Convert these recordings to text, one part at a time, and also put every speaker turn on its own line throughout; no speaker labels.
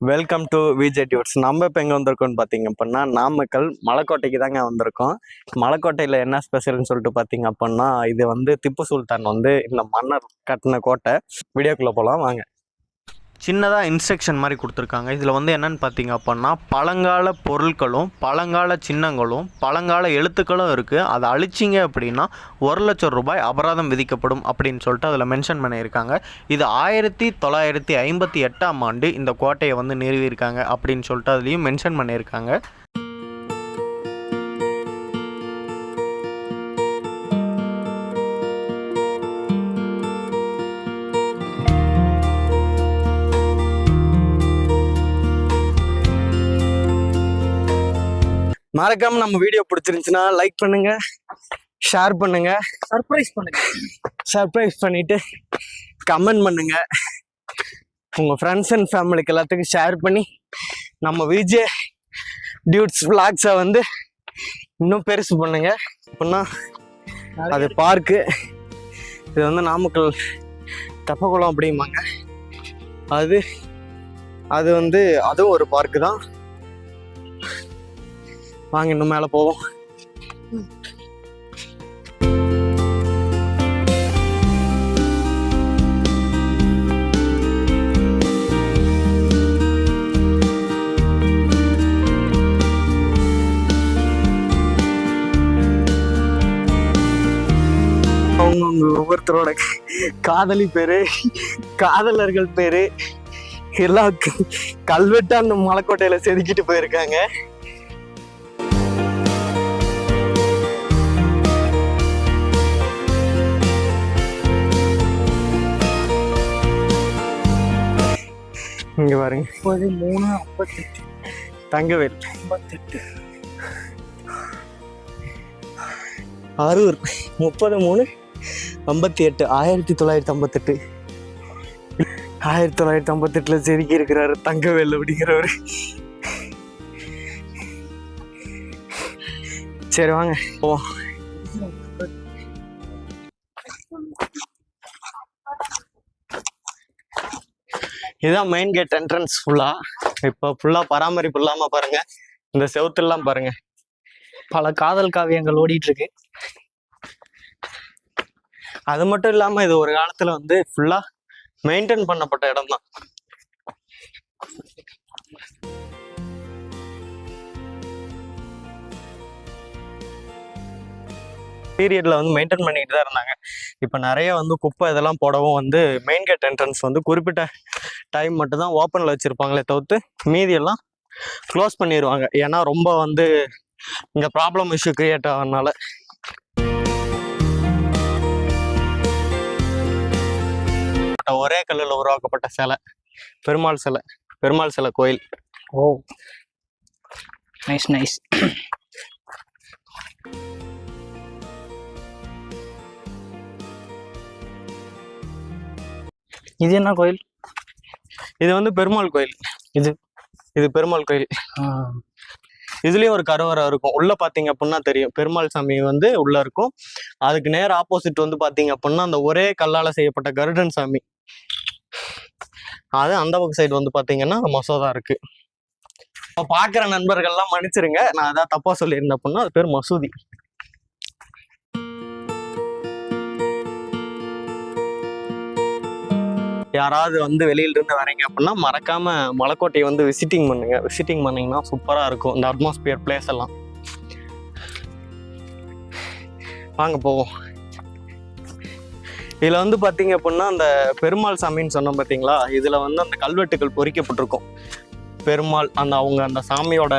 Welcome to VJ dudes நம்ம இப்போ எங்கே வந்திருக்கோம்னு பார்த்தீங்க அப்படின்னா நாமக்கல் மலைக்கோட்டைக்கு தாங்க வந்திருக்கோம். மலைக்கோட்டையில் என்ன ஸ்பெஷல்னு சொல்லிட்டு பார்த்தீங்க அப்படின்னா இது வந்து திப்பு சுல்தான் வந்து இந்த மன்னர் கட்டின கோட்டை. வீடியோக்குள்ளே போகலாம் வாங்க.
சின்னதாக இன்ஸ்ட்ரக்ஷன் மாதிரி கொடுத்துருக்காங்க. இதில் வந்து என்னென்னு பார்த்தீங்க அப்படின்னா பழங்கால பொருட்களும் பழங்கால சின்னங்களும் பழங்கால எழுத்துக்களும் இருக்குது அதை அழிச்சிங்க அப்படின்னா ஒரு லட்சம் ரூபாய் அபராதம் விதிக்கப்படும் அப்படின்னு சொல்லிட்டு அதில் மென்ஷன் பண்ணியிருக்காங்க. இது ஆயிரத்தி தொள்ளாயிரத்தி ஐம்பத்தி எட்டாம் ஆண்டு இந்த கோட்டையை வந்து நிறுவியிருக்காங்க அப்படின்னு சொல்லிட்டு அதுலேயும் மென்ஷன் பண்ணியிருக்காங்க.
மறக்காம நம்ம வீடியோ பிடிச்சிருந்துச்சுன்னா லைக் பண்ணுங்க ஷேர் பண்ணுங்க.
சர்ப்ரைஸ் பண்ணுங்க.
சர்ப்ரைஸ் பண்ணிட்டு கமெண்ட் பண்ணுங்க. உங்க ஃப்ரெண்ட்ஸ் அண்ட் ஃபேமிலிக்கு எல்லாத்துக்கும் ஷேர் பண்ணி நம்ம விஜே டியூட்ஸ் விளாக்ஸை வந்து இன்னும் பெருசு பண்ணுங்க. அப்படின்னா அது பார்க்கு இது வந்து நாமக்கல் தெப்பக்குளம் அப்படிம்பாங்க. அது அது வந்து அதுவும் ஒரு பார்க்கு தான். வாங்க இன்னும் மேலே போவோம். அவங்கவுங்க ஒவ்வொருத்தரோட காதலி பேரு காதலர்கள் பேரு எல்லாம் கல்வெட்டா அந்த மலைக்கோட்டையில செதுக்கிட்டு போயிருக்காங்க. இங்க பாருங்க.
முப்பது மூணு ஐம்பத்தெட்டு.
தங்கவேல்.
ஐம்பத்தெட்டு.
அரூர் முப்பது மூணு ஐம்பத்தி எட்டு ஆயிரத்தி தொள்ளாயிரத்தி ஐம்பத்தெட்டு. ஆயிரத்தி தொள்ளாயிரத்தி ஐம்பத்தெட்டுல செதுக்கி இருக்கிறாரு தங்கவேல் அப்படிங்கிறவர். சரி வாங்க. போ இதுதான் மெயின் கேட் என்ட்ரன்ஸ் ஃபுல்லா இப்போ ஃபுல்லா பராமரிப்பு இல்லாம பாருங்க. இந்த செவுத்துலாம் பாருங்க.
பல காதல் காவியங்கள் ஓடிட்டு இருக்கு
அது மட்டும் இல்லாம இது ஒரு காலத்துல வந்து ஃபுல்லா மெயின்டைன் பண்ணப்பட்ட இடம் தான் பீரியட்ல வந்து மெயின்டைன் பண்ணிட்டு தான் இருந்தாங்க. இப்போ நிறைய வந்து குப்பை இதெல்லாம் போடவும் வந்து மெயின் கேட் என்ட்ரன்ஸ் வந்து குறிப்பிட்ட டைம் மட்டும்தான் ஓப்பனில் வச்சுருப்பாங்களே தவிர்த்து மீதியெல்லாம் க்ளோஸ் பண்ணிடுவாங்க ஏன்னா ரொம்ப வந்து இங்கே ப்ராப்ளம் இஷ்யூ க்ரியேட் ஆகிறதுனால ஒரே கல்லில் உருவாக்கப்பட்ட சிலை. பெருமாள் சிலை. பெருமாள் சிலை கோயில்.
ஓ. நைஸ் நைஸ் இது என்ன கோயில்?
இது வந்து பெருமாள் கோயில். இது இது பெருமாள் கோயில். இதுலயும் ஒரு கருவறை இருக்கும். உள்ள பாத்தீங்க அப்படின்னா தெரியும். பெருமாள் சாமி வந்து உள்ள இருக்கும். அதுக்கு நேர் ஆப்போசிட் வந்து பாத்தீங்க அப்படின்னா அந்த ஒரே கல்லால செய்யப்பட்ட கருடன் சாமி. அது அந்த பக்கம் சைடு வந்து பாத்தீங்கன்னா மசோதா இருக்கு. இப்ப பாக்குற நண்பர்கள்லாம் மன்னிச்சிருங்க. நான் அதான் தப்பா சொல்லியிருந்தேன் அப்படின்னா அது பேர் மசூதி. யாராவது வந்து வெளியிலிருந்து வரீங்க அப்படின்னா மறக்காம மலைக்கோட்டையை வந்து விசிட்டிங் பண்ணுங்க. விசிட்டிங் பண்ணீங்கன்னா சூப்பராக இருக்கும். இந்த அட்மாஸ்பியர் பிளேஸ் எல்லாம். வாங்க போவோம். இதில் வந்து பார்த்தீங்க அப்படின்னா அந்த பெருமாள் சாமின்னு சொன்னோம் பார்த்தீங்களா இதில் வந்து அந்த கல்வெட்டுகள் பொறிக்கப்பட்டிருக்கும். பெருமாள் அந்த அவங்க அந்த சாமியோட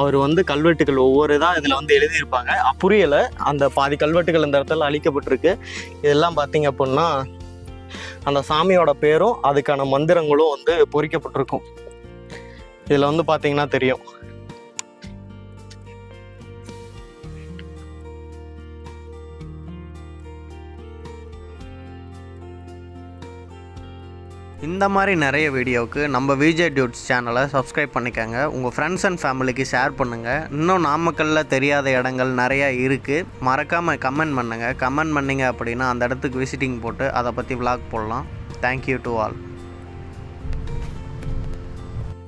அவர் வந்து கல்வெட்டுகள் ஒவ்வொரு இதாக இதில் வந்து எழுதியிருப்பாங்க. அப்புரியலை அந்த பாதி கல்வெட்டுகள் இந்த இடத்துல அழிக்கப்பட்டிருக்கு. இதெல்லாம் பார்த்தீங்க அப்படின்னா அந்த சாமியோட பேரும் அதுக்கான மந்திரங்களும் வந்து பொறிக்கப்பட்டிருக்கும். இதில் வந்து பார்த்தீங்கன்னா தெரியும்.
இந்த மாதிரி நிறைய வீடியோவுக்கு நம்ம விஜய் டியூட்ஸ் சேனலை சப்ஸ்கிரைப் பண்ணிக்கோங்க. உங்கள் ஃப்ரெண்ட்ஸ் அண்ட் ஃபேமிலிக்கு ஷேர் பண்ணுங்கள் இன்னும் நாமக்கல்லில் தெரியாத இடங்கள் நிறையா இருக்குது மறக்காமல் கமெண்ட் பண்ணுங்கள் கமெண்ட் பண்ணிங்க அப்படின்னா அந்த இடத்துக்கு விசிட்டிங் போட்டு அதை பற்றி விளாக் போடலாம். Thank you to all